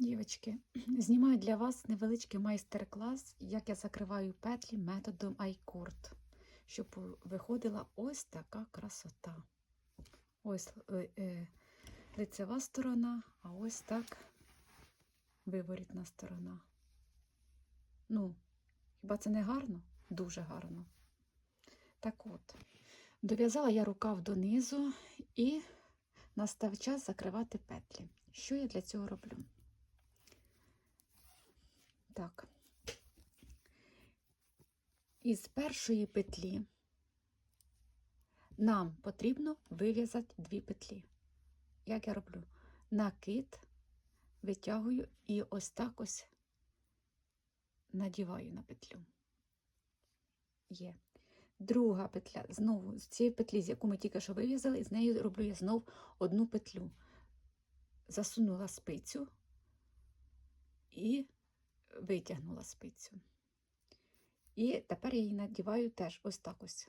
Дівочки, знімаю для вас невеличкий майстер-клас, як я закриваю петлі методом iCord, щоб виходила ось така красота. Ось е, е, лицева сторона, а ось так виворітна сторона. Ну, хіба це не гарно? Дуже гарно. Так от, дов'язала я рукав донизу і настав час закривати петлі. Що я для цього роблю? Так. Із першої петлі нам потрібно вив'язати дві петлі. Як я роблю? Накид витягую і ось так ось надіваю на петлю. Є. Друга петля, знову з цієї петлі, з яку ми тільки що вив'язали, з нею роблю я знову одну петлю. Засунула спицю і витягнула спицю. І тепер я її надіваю теж ось так ось.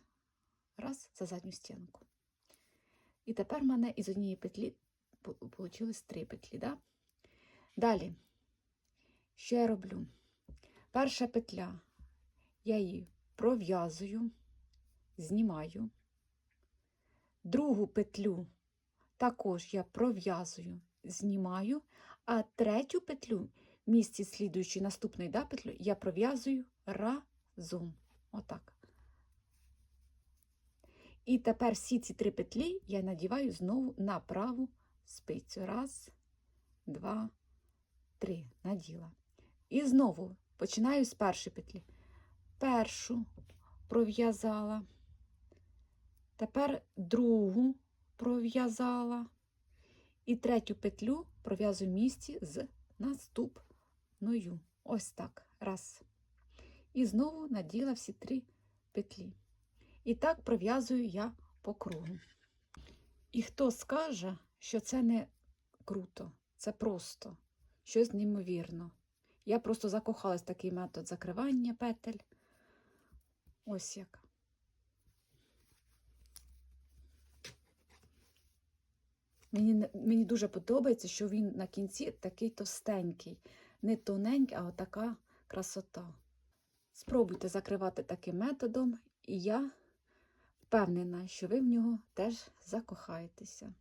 Раз за задню стінку. І тепер в мене із однієї петлі вийшло три петлі. Да? Далі, що я роблю? Перша петля, я її пров'язую, знімаю. Другу петлю також я пров'язую, знімаю, а третю петлю місці слідуючої наступної да, петлю я пров'язую разом. Отак. І тепер всі ці три петлі я надіваю знову на праву спицю. Раз, два, три. Наділа. І знову починаю з першої петлі. Першу пров'язала. Тепер другу пров'язала. І третю петлю пров'язую місці з наступною. Ось так. Раз. І знову наділа всі три петлі. І так пров'язую я по кругу. І хто скаже, що це не круто, це просто щось неймовірно. Я просто закохалась в такий метод закривання петель. Ось як. Мені, мені дуже подобається, що він на кінці такий товстенький, не тоненький, а отака красота. Спробуйте закривати таким методом, і я впевнена, що ви в нього теж закохаєтеся.